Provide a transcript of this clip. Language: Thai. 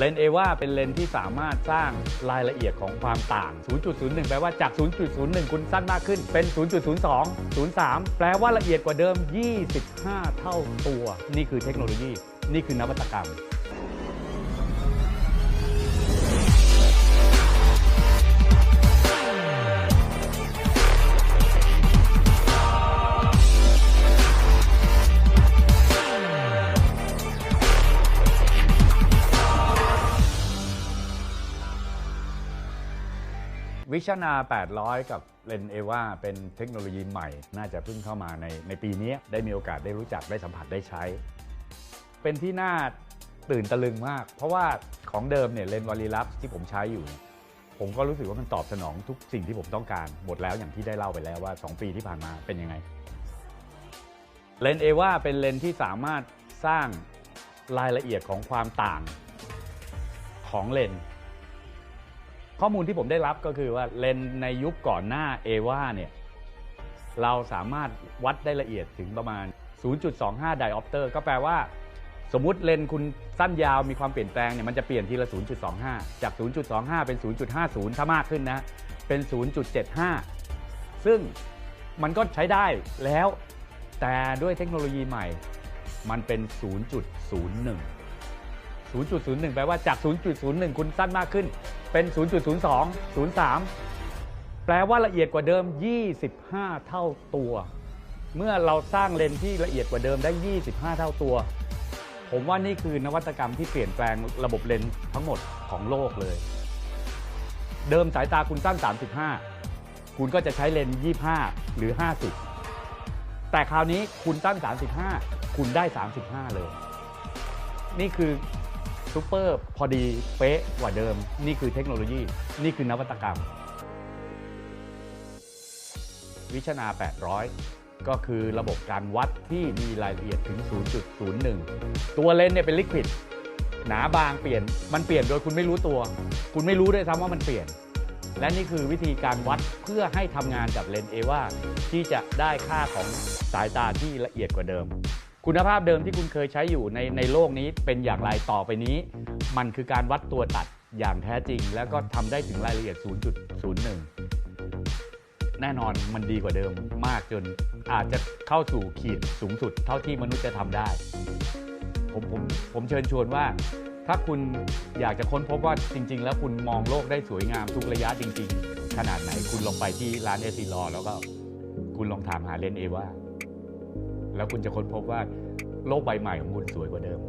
เลนส์เอว่าเป็นเลนส์ที่สามารถสร้างรายละเอียดของความต่าง 0.01 แปลว่าจาก 0.01 คุณสั้นมากขึ้น เป็น 0.02 03 แปลว่าละเอียดกว่าเดิม 25 เท่าตัว นี่คือเทคโนโลยี นี่คือนวัตกรรม วิชนา 800 กับเลนเอว่าเป็นเทคโนโลยีใหม่ น่าจะเพิ่งเข้ามาในในปีนี้ได้มีโอกาสได้รู้จักได้สัมผัสได้ใช้ เป็นที่น่าตื่นตะลึงมาก เพราะว่าของเดิมเนี่ยเลนวอลีลับที่ผมใช้อยู่ ผมก็รู้สึกว่ามันตอบสนองทุกสิ่งที่ผมต้องการ หมดแล้วอย่างที่ได้เล่าไปแล้วว่า 2 ปีที่ผ่านมาเป็นยังไงเลนเอว่าเป็นเลนที่สามารถสร้างรายละเอียดของความต่างของเลน ข้อมูลที่ผมได้รับก็คือว่าเลนในยุคก่อนหน้าเอวาเนี่ยเราสามารถวัดได้ละเอียดถึงประมาณ 0.25 ไดออปเตอร์ ก็แปลว่า สมมุติเลนคุณสั้นยาวมีความเปลี่ยนแปลงเนี่ยมันจะเปลี่ยนทีละ 0.25 จาก 0.25 เป็น 0.50 ถ้ามากขึ้นนะ เป็น 0.75 ซึ่งมันก็ใช้ได้แล้ว แต่ด้วยเทคโนโลยีใหม่ มันเป็น 0.01 0.01 แปลว่าจาก 0.01 คุณสั้นมากขึ้น เป็น 0.02 03 แปลว่าละเอียดกว่าเดิม 25 เท่าตัว เมื่อเราสร้างเลนส์ที่ละเอียดกว่าเดิมได้ 25 เท่าตัว ผมว่านี่คือนวัตกรรมที่เปลี่ยนแปลงระบบเลนส์ทั้งหมดของโลกเลย เดิมสายตาคุณสั้น 35 คุณก็จะใช้เลนส์ 25 หรือ 50 แต่คราวนี้คุณสั้น 35 คุณได้ 35 เลย นี่คือ ซูเปอร์พอดีเป๊ะกว่าเดิม นี่คือเทคโนโลยี นี่คือนวัตกรรม วิชนา 800 ก็คือระบบการวัดที่มีรายละเอียดถึง 0.01 ตัวเลนส์เนี่ยเป็นลิควิดหนาบางเปลี่ยน มันเปลี่ยนโดยคุณไม่รู้ตัว คุณไม่รู้ด้วยซ้ำว่ามันเปลี่ยน และนี่คือวิธีการวัดเพื่อให้ทำงานกับเลนส์เอว่าที่จะได้ค่าของสายตาที่ละเอียดกว่าเดิม คุณภาพเดิมที่คุณเคยใช้อยู่ในในโลกนี้เป็นอย่างไรต่อไปนี้ มันคือการวัดตัวตัดอย่างแท้จริง แล้วก็ทำได้ถึงรายละเอียด 0.01 แน่นอนมันดีกว่าเดิมมากจนอาจจะเข้าสู่ขีดสูงสุด เท่าที่มนุษย์จะทำได้ ผมผมผมเชิญชวนว่า ถ้าคุณอยากจะค้นพบว่าจริง ๆ แล้วคุณมองโลกได้สวยงามทุกระยะจริง ๆ ขนาดไหนคุณลองไปที่ร้านเอซีลอแล้วก็คุณลองถามหาเลนเอว่า แล้วคุณจะค้นพบว่าโลกใบใหม่ของคุณสวยกว่าเดิม